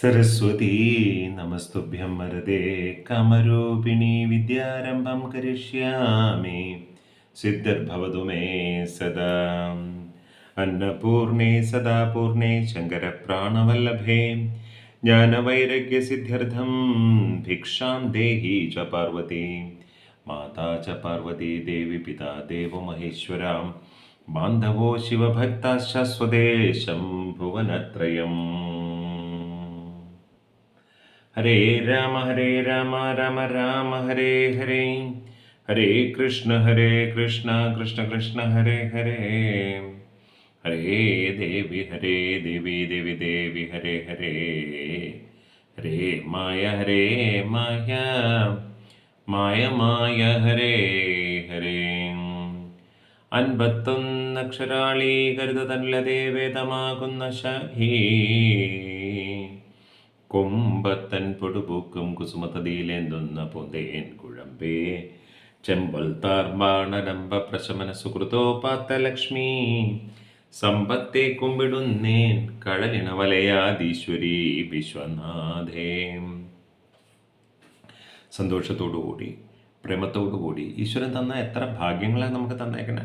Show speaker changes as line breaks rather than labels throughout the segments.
സരസ്വതീ നമസ്തുഭ്യം വരദേ. കമരൂപിണി വിദ്യാരംഭം കരിഷ്യാമി. സിദ്ധർഭവതു may സദാ. അന്നപൂർണേ സദാ പൂർണേ ശങ്കരപ്രാണവല്ലഭേ. ജ്ഞാനവൈരഗ്യസിദ്ധ്യർത്ഥം ഭിക്ഷാം ദേഹി ച പാർവതി. മാതാ ച പാർവതി ദേവി പിതാ ദേവോ മഹേശ്വരാം. ബാന്ധവോ ശിവഭക്താശ്ച സ്വദേശം ഭുവനത്രയം. ഹരേ രാമ ഹരേ രാമ രാമ രാമ ഹരേ ഹരേ. ഹരേ കൃഷ്ണ ഹരേ കൃഷ്ണ കൃഷ്ണ കൃഷ്ണ ഹരേ ഹരേ. ഹരേ ദേവി ഹരേ ദേവി ദേവി ദേവി ഹരേ ഹരേ. ഹരേ മായ ഹരേ മായ. മായ മായ ഹരേ ഹരേ. അൻപത്തൊന്നക്ഷരാളീകരുത തന്നലതേ വേദമാകുന്ന ശഹീ. കൊമ്പത്തൻ പൊടുപൂക്കും കുസുമതതിയിലേന്തുന്ന പൊന്തേൻ കുഴമ്പേ. ചെമ്പൽ താർമാണനമ്പ പ്രശമന സുഹൃതോപാത്ത ലക്ഷ്മി സമ്പത്തെ കുമ്പിടുന്നേൻ കഴലിണ വലയാധീശ്വരി വിശ്വനാഥേ. സന്തോഷത്തോടുകൂടി പ്രേമത്തോടുകൂടി ഈശ്വരൻ തന്ന എത്ര ഭാഗ്യങ്ങളാണ് നമുക്ക് തന്നേക്കണേ.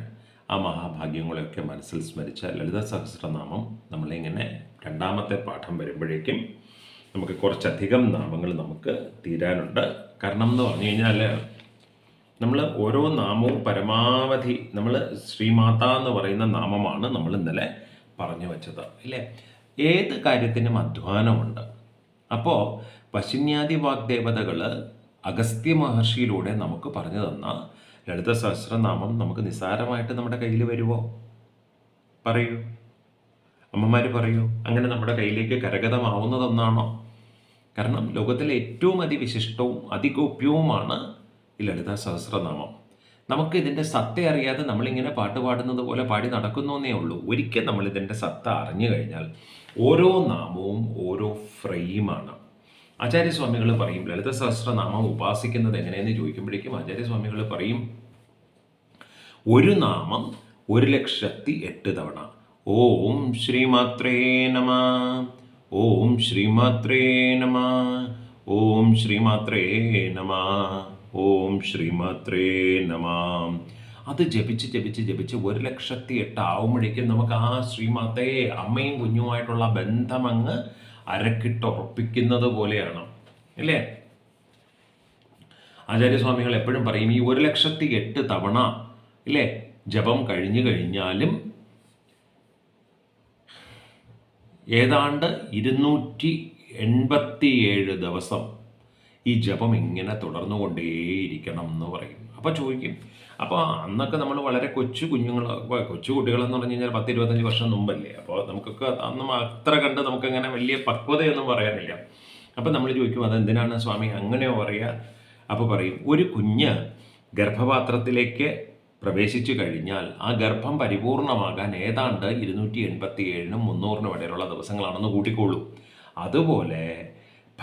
ആ മഹാഭാഗ്യങ്ങളെയൊക്കെ മനസ്സിൽ സ്മരിച്ച ലളിത സഹസ്രനാമം നമ്മളിങ്ങനെ രണ്ടാമത്തെ പാഠം വരുമ്പോഴേക്കും നമുക്ക് കുറച്ചധികം നാമങ്ങൾ നമുക്ക് തീരാനുണ്ട്. കാരണം എന്ന് പറഞ്ഞു കഴിഞ്ഞാൽ നമ്മൾ ഓരോ നാമവും പരമാവധി നമ്മൾ ശ്രീമാത എന്ന് പറയുന്ന നാമമാണ് നമ്മൾ ഇന്നലെ പറഞ്ഞു വച്ചത് ഇല്ലേ ഏത് കാര്യത്തിനും അധ്വാനമുണ്ട്. അപ്പോൾ പശുന്യാദി വാഗ്ദേവതകൾ അഗസ്ത്യ മഹർഷിയിലൂടെ നമുക്ക് പറഞ്ഞു തന്ന ലളിത സഹസ്രനാമം നമുക്ക് നിസ്സാരമായിട്ട് നമ്മുടെ കയ്യിൽ വരുമോ പറയൂ. അമ്മമാർ പറയൂ അങ്ങനെ നമ്മുടെ കയ്യിലേക്ക് കരഗതമാവുന്നതൊന്നാണോ? കാരണം ലോകത്തിലെ ഏറ്റവും അതിവിശിഷ്ടവും അതിഗോപ്യവുമാണ് ഈ ലളിത സഹസ്രനാമം. നമുക്ക് ഇതിന്റെ സത്ത അറിയാതെ നമ്മളിങ്ങനെ പാട്ട് പാടുന്നത് പോലെ പാടി നടക്കുന്നേ ഉള്ളൂ. ഒരിക്കൽ നമ്മൾ ഇതിന്റെ സത്ത അറിഞ്ഞു കഴിഞ്ഞാൽ ഓരോ നാമവും ഓരോ ഫ്രെയിമാണ്. ആചാര്യസ്വാമികൾ പറയും ലളിത സഹസ്രനാമം ഉപാസിക്കുന്നത് എങ്ങനെയെന്ന് ചോദിക്കുമ്പോഴേക്കും ആചാര്യസ്വാമികൾ പറയും ഒരു നാമം ഒരു ലക്ഷത്തി എട്ട് തവണ. ഓം ശ്രീമാത്രേ നമ. ഓം ശ്രീമാത്രേ നമ. ഓം ശ്രീമാത്രേ നമ. ഓം ശ്രീമാത്രേ നമ. അത് ജപിച്ച് ജപിച്ച് ജപിച്ച് ഒരു ലക്ഷത്തി എട്ട് ആവുമ്പോഴേക്കും നമുക്ക് ആ ശ്രീമാതയെ അമ്മയും കുഞ്ഞുമായിട്ടുള്ള ബന്ധം അങ്ങ് അരക്കിട്ടുറപ്പിക്കുന്നത് പോലെയാണ്. അല്ലേ? ആചാര്യസ്വാമികൾ എപ്പോഴും പറയും ഈ ഒരു ലക്ഷത്തി എട്ട് തവണ ഇല്ലേ ജപം കഴിഞ്ഞു കഴിഞ്ഞാലും ഏതാണ്ട് ഇരുന്നൂറ്റി എൺപത്തിയേഴ് ദിവസം ഈ ജപം ഇങ്ങനെ തുടർന്നുകൊണ്ടേയിരിക്കണം എന്ന് പറയും. അപ്പോൾ ചോദിക്കും അപ്പോൾ അന്നൊക്കെ നമ്മൾ വളരെ കൊച്ചു കുഞ്ഞുങ്ങൾ കൊച്ചു കുട്ടികളെന്ന് പറഞ്ഞു കഴിഞ്ഞാൽ പത്ത് ഇരുപത്തഞ്ച് വർഷം മുമ്പല്ലേ? അപ്പോൾ നമുക്കൊക്കെ അന്ന് അത്ര കണ്ട് നമുക്കങ്ങനെ വലിയ പക്വതയൊന്നും പറയാനില്ല. അപ്പോൾ നമ്മൾ ചോദിക്കും അതെന്തിനാണ് സ്വാമി? അങ്ങനെയോ പറയുക അപ്പോൾ പറയും ഒരു കുഞ്ഞ് ഗർഭപാത്രത്തിലേക്ക് പ്രവേശിച്ചു കഴിഞ്ഞാൽ ആ ഗർഭം പരിപൂർണമാകാൻ ഏതാണ്ട് ഇരുന്നൂറ്റി എൺപത്തി ഏഴിനും മുന്നൂറിനും ഇടയിലുള്ള ദിവസങ്ങളാണെന്ന് കൂട്ടിക്കോളൂ. അതുപോലെ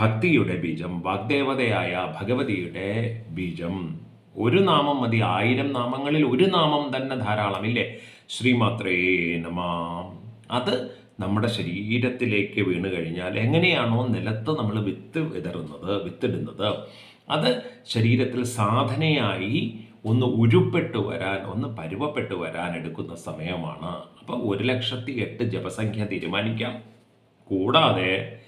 ഭക്തിയുടെ ബീജം വാഗ്ദേവതയായ ഭഗവതിയുടെ ബീജം. ഒരു നാമം മതി. ആയിരം നാമങ്ങളിൽ ഒരു നാമം തന്നെ ധാരാളമില്ലേ? ശ്രീമാത്രേ നമാം. അത് നമ്മുടെ ശരീരത്തിലേക്ക് വീണ് കഴിഞ്ഞാൽ എങ്ങനെയാണോ നിലത്ത് നമ്മൾ വിത്ത് വിതറുന്നത് വിത്തിടുന്നത്. അത് ശരീരത്തിൽ സാധനയായി ഒന്ന് ഉരുപ്പെട്ട് വരാൻ ഒന്ന് പരുവപ്പെട്ട് വരാൻ എടുക്കുന്ന സമയമാണ്. അപ്പോൾ ഒരു ലക്ഷത്തി എട്ട് ജപസംഖ്യ തീരുമാനിക്കാം. കൂടാതെ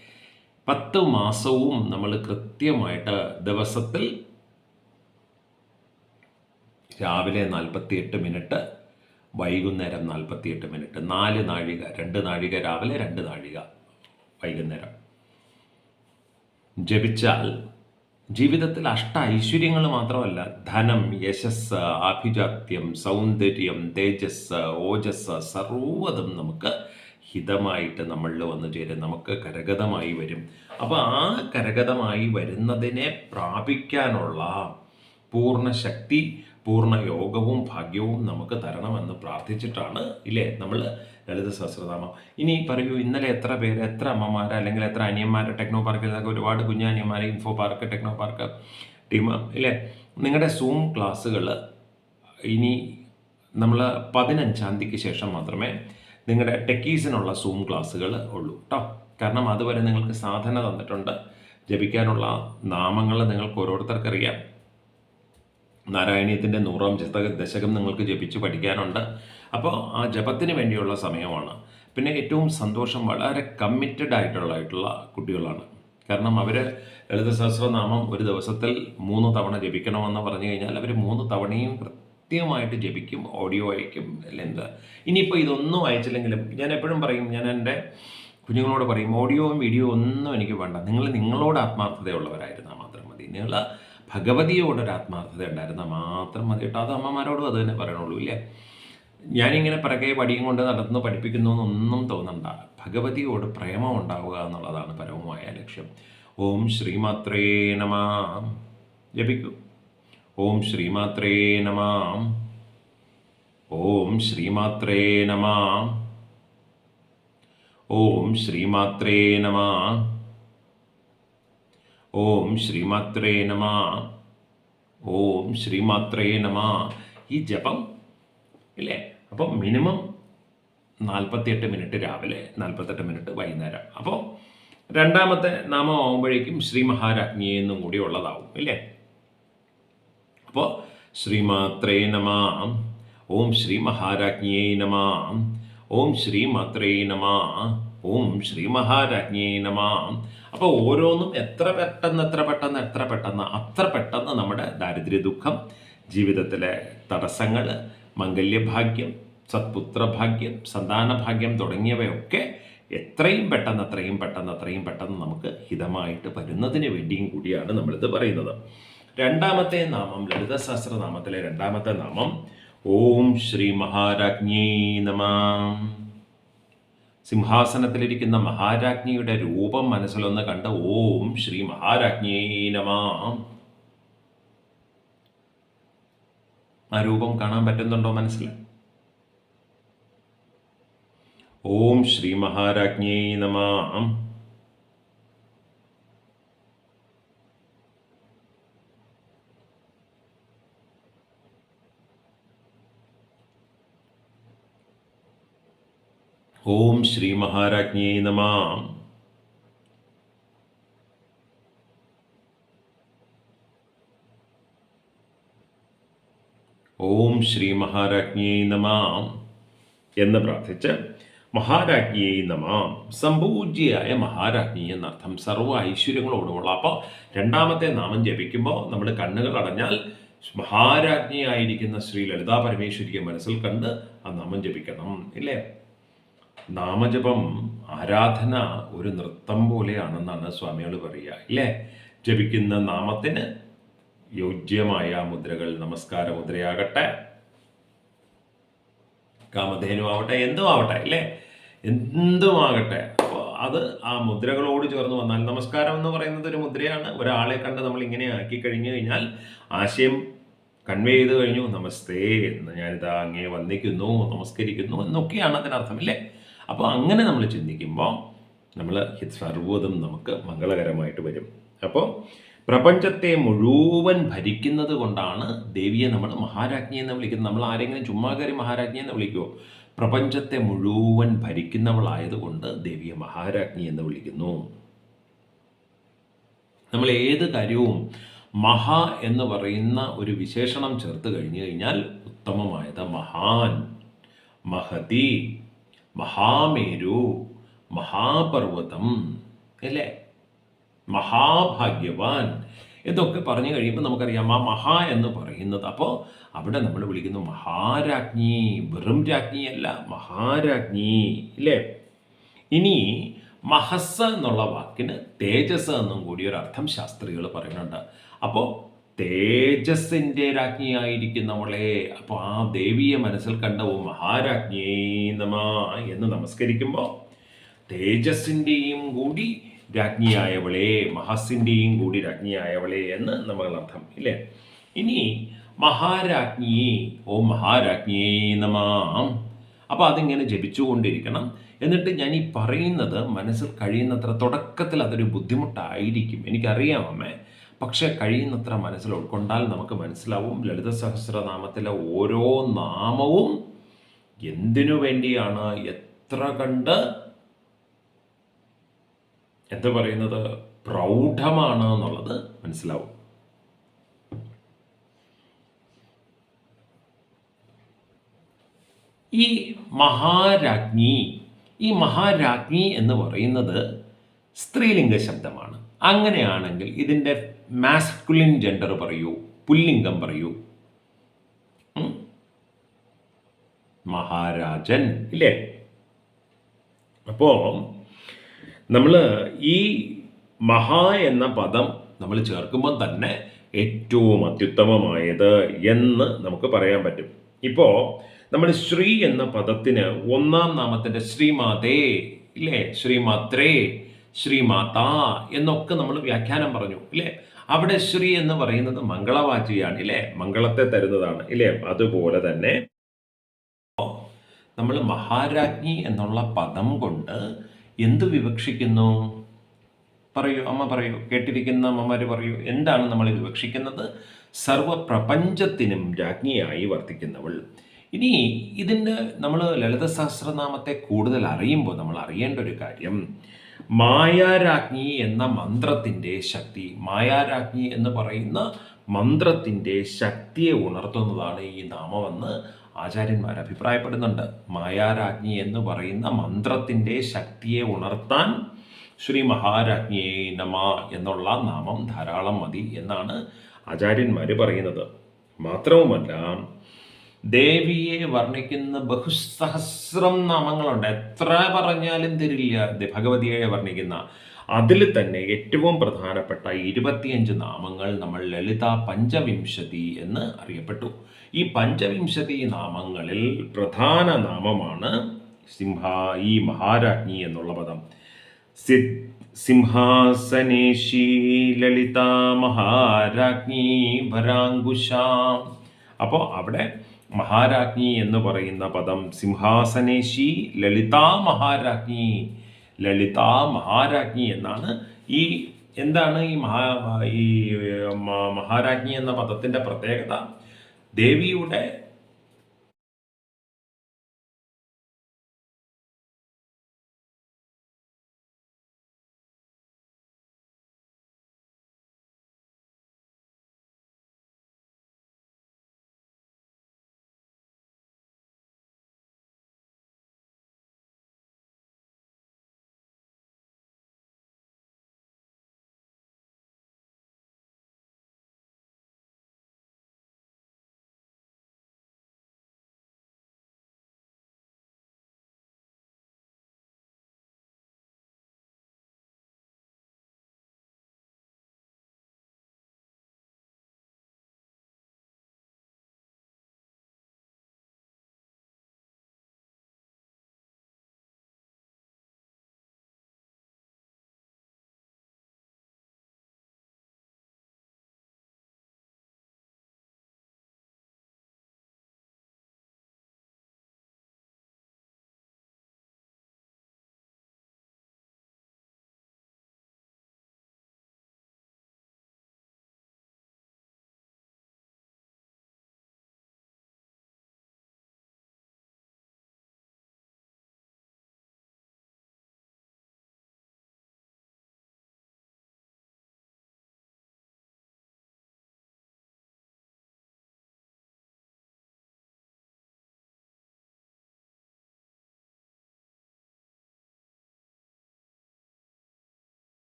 പത്ത് മാസവും നമ്മൾ കൃത്യമായിട്ട് ദിവസത്തിൽ രാവിലെ നാൽപ്പത്തിയെട്ട് മിനിറ്റ് വൈകുന്നേരം നാൽപ്പത്തിയെട്ട് മിനിറ്റ് നാല് നാഴിക രണ്ട് നാഴിക രാവിലെ രണ്ട് നാഴിക വൈകുന്നേരം. ജപിച്ചാൽ ജീവിതത്തിൽ അഷ്ട ഐശ്വര്യങ്ങൾ മാത്രമല്ല ധനം യശസ് ആഭിജാത്യം സൗന്ദര്യം തേജസ് ഓജസ് സർവതും നമുക്ക് ഹിതമായിട്ട് നമ്മളിൽ വന്നു ചേരും. നമുക്ക് കരഗതമായി വരും. അപ്പോൾ ആ കരഗതമായി വരുന്നതിനെ പ്രാപിക്കാനുള്ള പൂർണ ശക്തി പൂർണ യോഗവും ഭാഗ്യവും നമുക്ക് തരണമെന്ന് പ്രാർത്ഥിച്ചിട്ടാണ് ഇല്ലേ? നമ്മൾ ലളിത സഹസ്രനാമം ഇനി പറയൂ ഇന്നലെ എത്ര പേര് എത്ര അമ്മമാർ അല്ലെങ്കിൽ എത്ര അനിയന്മാർ ടെക്നോ പാർക്കിൽ നിന്നൊക്കെ ഒരുപാട് കുഞ്ഞനിയന്മാർ info park techno park team ഇല്ലേ? നിങ്ങളുടെ സൂം ക്ലാസ്സുകൾ ഇനി നമ്മൾ പതിനഞ്ചാം തീയതിക്ക് ശേഷം മാത്രമേ നിങ്ങളുടെ ടെക്കീസിനുള്ള സൂം ക്ലാസ്സുകൾ ഉള്ളൂ കേട്ടോ കാരണം അതുവരെ നിങ്ങൾക്ക് സാധന തന്നിട്ടുണ്ട്. ജപിക്കാനുള്ള നാമങ്ങൾ നിങ്ങൾക്ക് ഓരോരുത്തർക്കറിയാം. നാരായണീയത്തിന്റെ നൂറാം ദശക ദശകം നിങ്ങൾക്ക് ജപിച്ച് പഠിക്കാനുണ്ട്. അപ്പോൾ ആ ജപത്തിന് വേണ്ടിയുള്ള സമയമാണ്. പിന്നെ ഏറ്റവും സന്തോഷം വളരെ കമ്മിറ്റഡ് ആയിട്ടുള്ളതായിട്ടുള്ള കുട്ടികളാണ്. കാരണം അവർ ലളിത സഹസ്രനാമം ഒരു ദിവസത്തിൽ മൂന്ന് തവണ ജപിക്കണമെന്ന് പറഞ്ഞു കഴിഞ്ഞാൽ അവർ മൂന്ന് തവണയും കൃത്യമായിട്ട് ജപിക്കും ഓഡിയോ അയക്കും എന്താ ഇനിയിപ്പോൾ ഇതൊന്നും അയച്ചില്ലെങ്കിലും ഞാൻ എപ്പോഴും പറയും ഞാൻ എന്റെ കുഞ്ഞുങ്ങളോട് പറയും ഓഡിയോയും വീഡിയോ ഒന്നും എനിക്ക് വേണ്ട. നിങ്ങൾ നിങ്ങളോട് ആത്മാർത്ഥതയുള്ളവരായിരുന്നാൽ മാത്രം മതി. നിങ്ങൾ ഭഗവതിയോടൊരു ആത്മാർത്ഥത ഉണ്ടായിരുന്നാൽ മാത്രം മതി. കേട്ടോ അത് അമ്മമാരോടും അത് തന്നെ പറയണുള്ളൂ ഇല്ലേ? ഞാനിങ്ങനെ പിറകെ വടിയും കൊണ്ട് നടന്നു പഠിപ്പിക്കുന്നു എന്നൊന്നും തോന്നണ്ട. ഭഗവതിയോട് പ്രേമം ഉണ്ടാവുക എന്നുള്ളതാണ് പരമമായ ലക്ഷ്യം. ഓം ശ്രീമാത്രേ നമാം. ജപിക്കൂ. ഓം ശ്രീമാത്രേ നമാം. ഓം ശ്രീമാത്രേ നമാം. ഓം ശ്രീമാത്രേ നമാ. ഓം ശ്രീമാത്രേ നമാ. ഓം ശ്രീമാത്രേ നമാ. ഈ ജപം ഇല്ലേ? അപ്പം മിനിമം നാൽപ്പത്തിയെട്ട് മിനിറ്റ് രാവിലെ നാൽപ്പത്തെട്ട് മിനിറ്റ് വൈകുന്നേരം. അപ്പോൾ രണ്ടാമത്തെ നാമം ആവുമ്പോഴേക്കും ശ്രീ മഹാരാജ്ഞി എന്നും കൂടി ഉള്ളതാവും ഇല്ലേ? അപ്പോൾ ശ്രീമാത്രേ നമ ഓം ശ്രീ മഹാരാജ്ഞിയേ നമ ഓം ശ്രീ മാത്രേ നമ ഓം ശ്രീ മഹാരാജ്ഞിയേ നമ. അപ്പോൾ ഓരോന്നും എത്ര പെട്ടെന്ന് എത്ര പെട്ടെന്ന് എത്ര പെട്ടെന്ന് അത്ര പെട്ടെന്ന് നമ്മുടെ ദാരിദ്ര്യ ദുഃഖം ജീവിതത്തിലെ തടസ്സങ്ങൾ മംഗല്യഭാഗ്യം സത്പുത്രഭാഗ്യം സന്താനഭാഗ്യം തുടങ്ങിയവയൊക്കെ എത്രയും പെട്ടെന്ന് അത്രയും പെട്ടെന്ന് അത്രയും പെട്ടെന്ന് നമുക്ക് ഹിതമായിട്ട് വരുന്നതിന് വേണ്ടിയും കൂടിയാണ് നമ്മളിത് പറയുന്നത്. രണ്ടാമത്തെ നാമം ലളിത സഹസ്രനാമത്തിലെ രണ്ടാമത്തെ നാമം ഓം ശ്രീ മഹാരാജ്ഞി നമ. സിംഹാസനത്തിലിരിക്കുന്ന മഹാരാജ്ഞിയുടെ രൂപം മനസ്സിലൊന്ന് കണ്ട് ഓം ശ്രീ മഹാരാജ്ഞി നമ. ആ രൂപം കാണാൻ പറ്റുന്നുണ്ടോ മനസ്സിൽ? ഓം ശ്രീ മഹാരാജ്ഞി നമ. ഓം ശ്രീ മഹാരാജ്ഞി നമ. ഓം ശ്രീ മഹാരാജ്ഞിയെ നമാം എന്ന് പ്രാർത്ഥിച്ച് മഹാരാജ്ഞിയെ നമാം. സംപൂജ്യയായ മഹാരാജ്ഞി എന്നർത്ഥം സർവ ഐശ്വര്യങ്ങളോടുമുള്ള. അപ്പോൾ രണ്ടാമത്തെ നാമം ജപിക്കുമ്പോൾ നമ്മൾ കണ്ണുകൾ അടഞ്ഞാൽ മഹാരാജ്ഞിയായിരിക്കുന്ന ശ്രീ ലളിതാ പരമേശ്വരിയെ മനസ്സിൽ കണ്ട് ആ നാമം ജപിക്കണം ഇല്ലേ? നാമജപം ആരാധന ഒരു നൃത്തം പോലെയാണെന്നാണ് സ്വാമികൾ പറയുക ഇല്ലേ? ജപിക്കുന്ന നാമത്തിന് യോജ്യമായ മുദ്രകൾ നമസ്കാര മുദ്രയാകട്ടെ കാമധേനു ആവട്ടെ എന്തും ആവട്ടെ അല്ലേ? എന്തുമാകട്ടെ. അപ്പോൾ അത് ആ മുദ്രകളോട് ചേർന്ന് വന്നാൽ നമസ്കാരം എന്ന് പറയുന്നത് ഒരു മുദ്രയാണ്. ഒരാളെ കണ്ട് നമ്മൾ ഇങ്ങനെ ആക്കി കഴിഞ്ഞു കഴിഞ്ഞാൽ ആശയം കൺവേ ചെയ്ത് കഴിഞ്ഞു നമസ്തേ എന്ന് ഞാനിതാ അങ്ങേ വന്ദിക്കുന്നു നമസ്കരിക്കുന്നു എന്നൊക്കെയാണ് അതിനർത്ഥം ഇല്ലേ അപ്പോൾ അങ്ങനെ നമ്മൾ ചിന്തിക്കുമ്പോൾ നമ്മൾ സർവതും നമുക്ക് മംഗളകരമായിട്ട് വരും. അപ്പോൾ പ്രപഞ്ചത്തെ മുഴുവൻ ഭരിക്കുന്നത് കൊണ്ടാണ് ദേവിയെ നമ്മൾ മഹാരാജ്ഞി എന്ന് വിളിക്കുന്നത്. നമ്മൾ ആരെങ്കിലും ചുമ്മാ കയറി മഹാരാജ്ഞി എന്ന് വിളിക്കുമോ പ്രപഞ്ചത്തെ മുഴുവൻ ഭരിക്കുന്നവളായതുകൊണ്ട് ദേവിയെ മഹാരാജ്ഞി എന്ന് വിളിക്കുന്നു. നമ്മൾ ഏത് കാര്യവും മഹാ എന്ന് പറയുന്ന ഒരു വിശേഷണം ചേർത്ത് കഴിഞ്ഞു കഴിഞ്ഞാൽ ഉത്തമമായത് മഹാൻ മഹതി മഹാമേരു മഹാപർവതം അല്ലേ? മഹാഭാഗ്യവാൻ എന്നൊക്കെ പറഞ്ഞു കഴിയുമ്പോൾ നമുക്കറിയാം ആ മഹാ എന്ന് പറയുന്നത്. അപ്പോൾ അവിടെ നമ്മൾ വിളിക്കുന്നു മഹാരാജ്ഞി വെറും രാജ്ഞിയല്ല മഹാരാജ്ഞി ഇല്ലേ? ഇനി മഹസ് എന്നുള്ള വാക്കിന് തേജസ് എന്നും കൂടി ഒരു അർത്ഥം ശാസ്ത്രികൾ പറയുന്നുണ്ട്. അപ്പോൾ തേജസ്സിന്റെ രാജ്ഞിയായിരിക്കുന്നവളെ അപ്പോൾ ആ ദേവിയെ മനസ്സിൽ കണ്ട ഓ മഹാരാജ്ഞേ നമ എന്ന് നമസ്കരിക്കുമ്പോൾ തേജസ്സിന്റെയും കൂടി രാജ്ഞിയായവളെ മഹസിന്റെയും കൂടി രാജ്ഞിയായവളെ എന്ന് നമ്മൾ അർത്ഥം ഇല്ലേ? ഇനി മഹാരാജ്ഞിയെ ഓ മഹാരാജ്ഞിയേ നമാം. അപ്പോൾ അതിങ്ങനെ ജപിച്ചുകൊണ്ടിരിക്കണം. എന്നിട്ട് ഞാൻ ഈ പറയുന്നത് മനസ്സിൽ കഴിയുന്നത്ര തുടക്കത്തിൽ അതൊരു ബുദ്ധിമുട്ടായിരിക്കും. എനിക്കറിയാം അമ്മേ. പക്ഷേ കഴിയുന്നത്ര മനസ്സിൽ ഉൾക്കൊണ്ടാൽ നമുക്ക് മനസ്സിലാവും ലളിത സഹസ്രനാമത്തിലെ ഓരോ നാമവും എന്തിനു വേണ്ടിയാണ് എത്ര കണ്ട് എന്താ പറയുന്നത്? പ്രൗഢമാണ് എന്നുള്ളത് മനസ്സിലാവും. ഈ മഹാരാജ്ഞി ഈ മഹാരാജ്ഞി എന്ന് പറയുന്നത് സ്ത്രീലിംഗ ശബ്ദമാണ്. അങ്ങനെയാണെങ്കിൽ ഇതിന്റെ മാസ്കുലിൻ ജെൻഡർ പറയൂ പുല്ലിംഗം പറയൂ. മഹാരാജൻ ഇല്ലേ? അപ്പോൾ നമ്മൾ ഈ മഹാ എന്ന പദം നമ്മൾ ചേർക്കുമ്പോൾ തന്നെ ഏറ്റവും അത്യുത്തമമായത് എന്ന് നമുക്ക് പറയാൻ പറ്റും. ഇപ്പോൾ നമ്മൾ ശ്രീ എന്ന പദത്തിന് ഒന്നാം നാമത്തിന്റെ ശ്രീമാതേ ഇല്ലേ? ശ്രീമാത്രേ ശ്രീമാതാ എന്നൊക്കെ നമ്മൾ വ്യാഖ്യാനം പറഞ്ഞു ഇല്ലേ? അവിടെ ശ്രീ എന്ന് പറയുന്നത് മംഗളവാചിയാണ് ഇല്ലേ? മംഗളത്തെ തരുന്നതാണ് ഇല്ലേ? അതുപോലെ തന്നെ നമ്മൾ മഹാരാജ്ഞി എന്നുള്ള പദം കൊണ്ട് എന്ത് വിവക്ഷിക്കുന്നു? പറയൂ അമ്മ പറയൂ കേട്ടിരിക്കുന്ന അമ്മമാർ പറയൂ എന്താണ് നമ്മൾ വിവക്ഷിക്കുന്നത്? സർവപ്രപഞ്ചത്തിനും രാജ്ഞിയായി വർത്തിക്കുന്നവൾ. ഇനി ഇതിന്റെ നമ്മൾ ലളിത സഹസ്രനാമത്തെ കൂടുതൽ അറിയുമ്പോൾ നമ്മൾ അറിയേണ്ട ഒരു കാര്യം. മായാരാജ്ഞി എന്ന മന്ത്രത്തിന്റെ ശക്തി മായാരാജ്ഞി എന്ന് പറയുന്ന മന്ത്രത്തിന്റെ ശക്തിയെ ഉണർത്തുന്നതാണ് ഈ നാമമെന്ന് ആചാര്യന്മാർ അഭിപ്രായപ്പെടുന്നുണ്ട്. മായാരാജ്ഞി എന്ന് പറയുന്ന മന്ത്രത്തിന്റെ ശക്തിയെ ഉണർത്താൻ ശ്രീ മഹാരാജ്ഞിയെ നമ എന്നുള്ള നാമം ധാരാളം മതി എന്നാണ് ആചാര്യന്മാർ പറയുന്നത്. മാത്രവുമല്ല ദേവിയെ വർണിക്കുന്ന ബഹുസഹസ്രം നാമങ്ങളുണ്ട്. എത്ര പറഞ്ഞാലും തരില്ല ഭഗവതിയെ വർണിക്കുന്ന. അതിൽ തന്നെ ഏറ്റവും പ്രധാനപ്പെട്ട ഇരുപത്തിയഞ്ച് നാമങ്ങൾ നമ്മൾ ലളിത പഞ്ചവിംശതി എന്ന് അറിയപ്പെട്ടു. ഈ പഞ്ചവിംശതി നാമങ്ങളിൽ പ്രധാന നാമമാണ് സിംഹ ഈ മഹാരാജ്ഞി എന്നുള്ള പദം. സിംഹാസനേശി ലളിത മഹാരാജ്ഞി ഭരാങ്കുശ അപ്പോൾ അവിടെ മഹാരാജ്ഞി എന്ന് പറയുന്ന പദം സിംഹാസനേശി ലളിത മഹാരാജ്ഞി ലളിത മഹാരാജ്ഞി എന്നാണ് ഈ എന്താണ് ഈ മഹാ ഈ മഹാരാജ്ഞി എന്ന പദത്തിന്റെ പ്രത്യേകത? ദേവിയുടെ